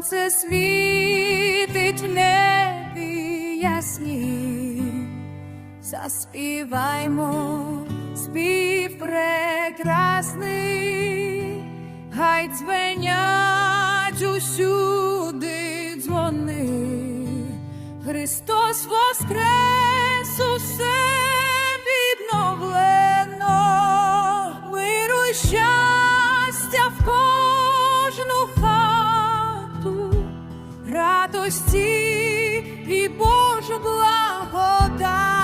Сонце світить в небі ясні, заспіваймо спів прекрасний, гай дзвенять усюди дзвони, Христос воскрес усе відновлено, миру щастя святості і Божу благодать.